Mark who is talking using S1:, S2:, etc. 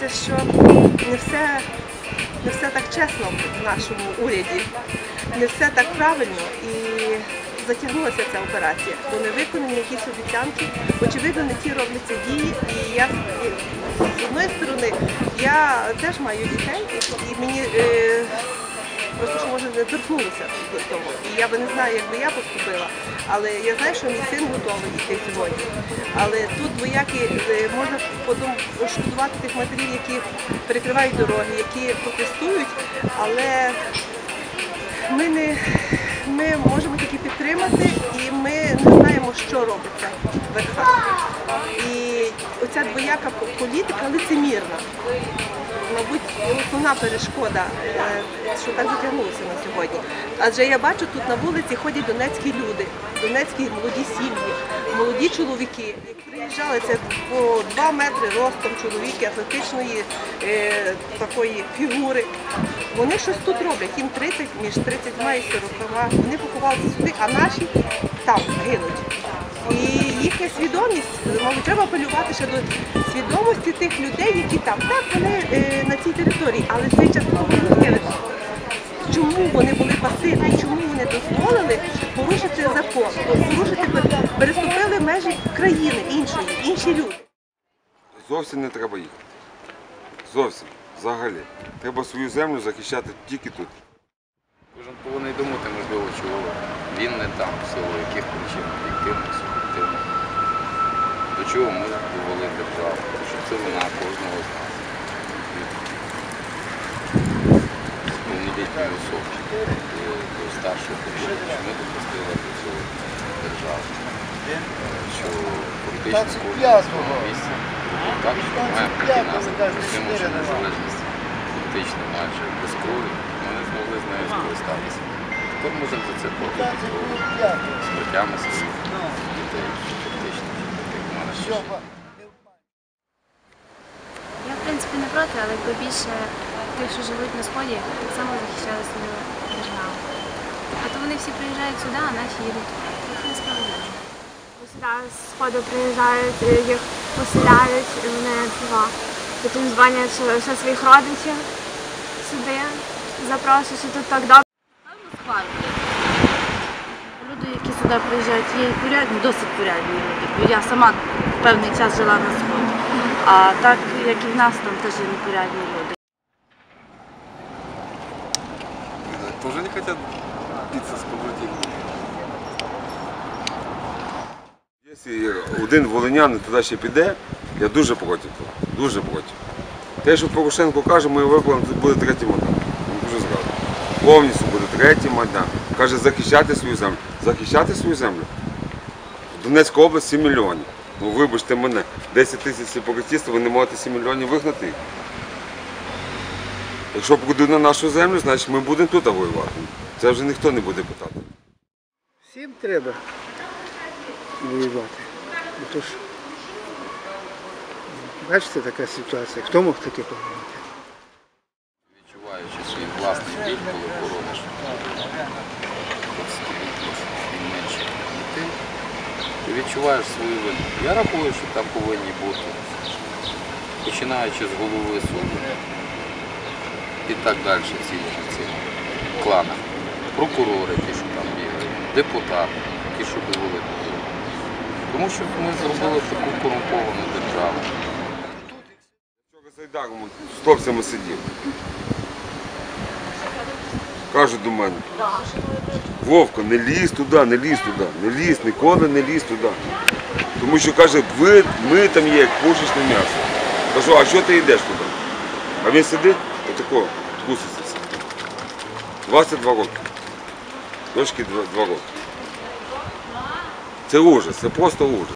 S1: здається, що не все, не все так чесно в нашому уряді, не все так правильно і затягнулася ця операція, бо не виконані якісь обіцянки, очевидно, не ті робляться дії. І я з одної сторони я теж маю дітей, і- мені е, просто що може не торкнулося до того. І я би не знаю, як би я поступила, але я знаю, що мій син готовий йти сьогодні. Але тут двоякі е, можна подум... шкодувати тих матерів, які перекривають дороги, які протестують, але ми не ми можемо тільки підтримати, і ми не знаємо, що робиться в верхах. І оця двояка політика лицемірна мабуть, основна перешкода, е, що так затягнулося на сьогодні. Адже я бачу, тут на вулиці ходять донецькі люди, донецькі молоді сім'ї, молоді чоловіки, приїжджали це по 2 метри ростом чоловіки атлетичної е, такої фігури. Вони щось тут роблять, їм 30, між 30 і 40. Вони поховалися сюди, а наші там гинуть. І їхня свідомість, мабуть, треба апелювати ще до свідомості тих людей, які там. Так, вони території, але це частково Юткевич. Чому вони були пасивні? Чому вони дозволили порушити закон, порушити переступили межі країни іншої, інші люди?
S2: Зовсім не треба їхати. Зовсім. Взагалі. Треба свою землю захищати тільки тут.
S3: Кожен повинен думати, можливо, чого він не там, в силу яких причин, об'єктивних, суб'єктивних. До чого ми довели державу, що це вина кожного з нас. Повнолітньої особи е, до старшого покоління, що ми допустили до цього державу. Що фактично місці. Робив так, що має проти нас отримавши незалежність фактично майже без крові, ми не змогли з нею скористатися. Тепер можемо за це платити смертями своїх дітей, фактично, як в мене ще.
S4: Я, в принципі, не проти, але якби більше тих, що живуть на сході, так само захищали свою державу. А то вони всі приїжджають сюди, а наші їдуть. Це несправедливо.
S5: Сюди з сходу приїжджають, е, їх поселяють, і вони цього, потім дзвонять що своїх родичів сюди, запрошують, що тут так добре.
S6: Люди, які сюди приїжджають, є порядні, досить порядні люди. Бо я сама певний час жила на сході. А так, як і в нас, там теж є непорядні люди.
S7: Тоже не хотят биться с побратимами.
S2: Якщо один волинянин туди ще піде, я дуже проти того. Дуже проти. Те, що Порошенко каже, ми виконуємо, тут буде третій Майдан. Він дуже згадує. Повністю буде третій Майдан. Каже, захищати свою землю. Захищати свою землю. Донецька область 7 мільйонів. Ну вибачте мене, 10 тисяч сепаратистів, ви не можете 7 мільйонів вигнати. Якщо прийдуть на нашу землю, значить ми будемо тут воювати. Це вже ніхто не буде питати.
S8: Всім треба воювати. Бо то ж, бачите, така ситуація. Хто мог таке подумати?
S3: Відчуваючи свій власний біль, коли борониш і менше дітей, ти відчуваєш свою вину. Я рахую, що там повинні бути, починаючи з голови суду і так далі цілих цих кланах. Прокурори, ті, що там бігають, депутати, ті, що того. Тому що ми зробили таку корумповану державу.
S2: Вчора з Айдаром з хлопцями сидів. Каже до мене, Вовка, не лізь туди, не лізь туди, не лізь, ніколи не лізь туди. Тому що каже, ви, ми там є як пушечне м'ясо. Кажу, а що ти йдеш туди? А він сидить, отако, труситься. 22 роки. Дочки 2 роки. Це ужас, це просто ужас.